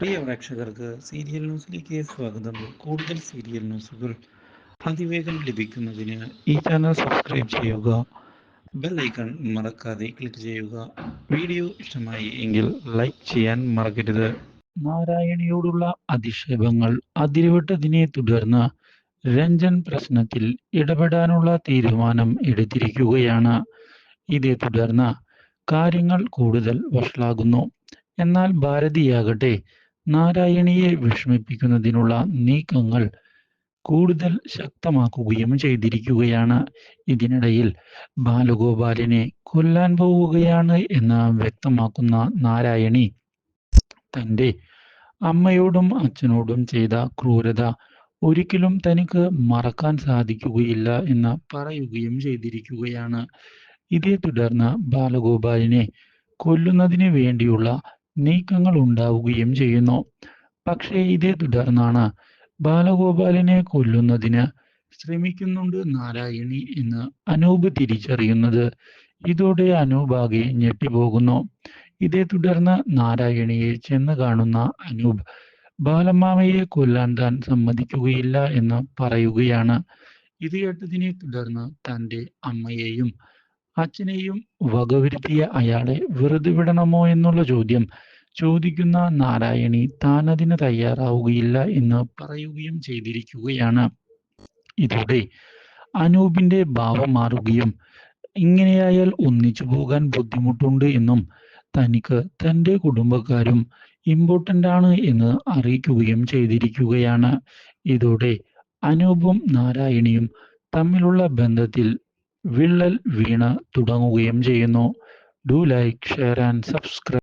പ്രിയ പ്രേക്ഷകർക്ക് സീരിയൽ ന്യൂസിലേക്ക് സ്വാഗതം. കൂടുതൽ സീരിയൽ ന്യൂസുകൾ അതിവേഗം ലഭിക്കുന്നതിന് ഈ ചാനൽ സബ്സ്ക്രൈബ് ചെയ്യുക ബെൽ ഐക്കൺ മറക്കാതെ ക്ലിക്ക് ചെയ്യുക. വീഡിയോ ഇഷ്ടമായി എങ്കിൽ ലൈക്ക് ചെയ്യാൻ മറക്കരുത്. നാരായണിയോടുള്ള അധിക്ഷേപങ്ങൾ അതിരുവിട്ടതിനെ തുടർന്ന് രഞ്ജൻ പ്രശ്നത്തിൽ ഇടപെടാനുള്ള തീരുമാനം എടുത്തിരിക്കുകയാണ്. ഇതേ തുടർന്ന് കാര്യങ്ങൾ കൂടുതൽ വഷളാകുന്നു. എന്നാൽ ഭാരതിയാകട്ടെ നാരായണിയെ വിഷമിപ്പിക്കുന്നതിനുള്ള നീക്കങ്ങൾ കൂടുതൽ ശക്തമാക്കുകയും ചെയ്തിരിക്കുകയാണ്. ഇതിനിടയിൽ ബാലഗോപാലിനെ കൊല്ലാൻ പോവുകയാണ് എന്ന് വ്യക്തമാക്കുന്ന നാരായണി തന്റെ അമ്മയോടും അച്ഛനോടും ചെയ്ത ക്രൂരത ഒരിക്കലും തനിക്ക് മറക്കാൻ സാധിക്കുകയില്ല എന്ന് പറയുകയും ചെയ്തിരിക്കുകയാണ്. ഇതേ തുടർന്ന് ബാലഗോപാലിനെ കൊല്ലുന്നതിന് വേണ്ടിയുള്ള നീക്കങ്ങൾ ഉണ്ടാവുകയും ചെയ്യുന്നു. പക്ഷേ ഇതേ തുടർന്നാണ് ബാലഗോപാലിനെ കൊല്ലുന്നതിന് ശ്രമിക്കുന്നുണ്ട് നാരായണി എന്ന് അനൂപ് തിരിച്ചറിയുന്നത്. ഇതോടെ അനൂപാകെ ഞെട്ടിപ്പോകുന്നു. ഇതേ തുടർന്ന് നാരായണിയെ ചെന്ന് കാണുന്ന അനൂപ് ബാലമ്മാമയെ കൊല്ലാൻ താൻ സമ്മതിക്കുകയില്ല എന്ന് പറയുകയാണ്. ഇത് കേട്ടതിനെ തുടർന്ന് തന്റെ അമ്മയെയും അച്ഛനെയും വകവരുത്തിയ അയാളെ വെറുതെ വിടണമോ എന്നുള്ള ചോദ്യം ചോദിക്കുന്ന നാരായണി താൻ അതിന് തയ്യാറാവുകയില്ല എന്ന് പറയുകയും ചെയ്തിരിക്കുകയാണ്. ഇതോടെ അനൂപിന്റെ ഭാവം മാറുകയും ഇങ്ങനെയായാൽ ഒന്നിച്ചു പോകാൻ ബുദ്ധിമുട്ടുണ്ട് എന്നും തനിക്ക് തന്റെ കുടുംബക്കാരും ഇമ്പോർട്ടന്റ് ആണ് എന്ന് അറിയിക്കുകയും ചെയ്തിരിക്കുകയാണ്. ഇതോടെ അനൂപും നാരായണിയും തമ്മിലുള്ള ബന്ധത്തിൽ വിള്ളൽ വീണ് തുടങ്ങുകയും ചെയ്യുന്നു. Do like share and subscribe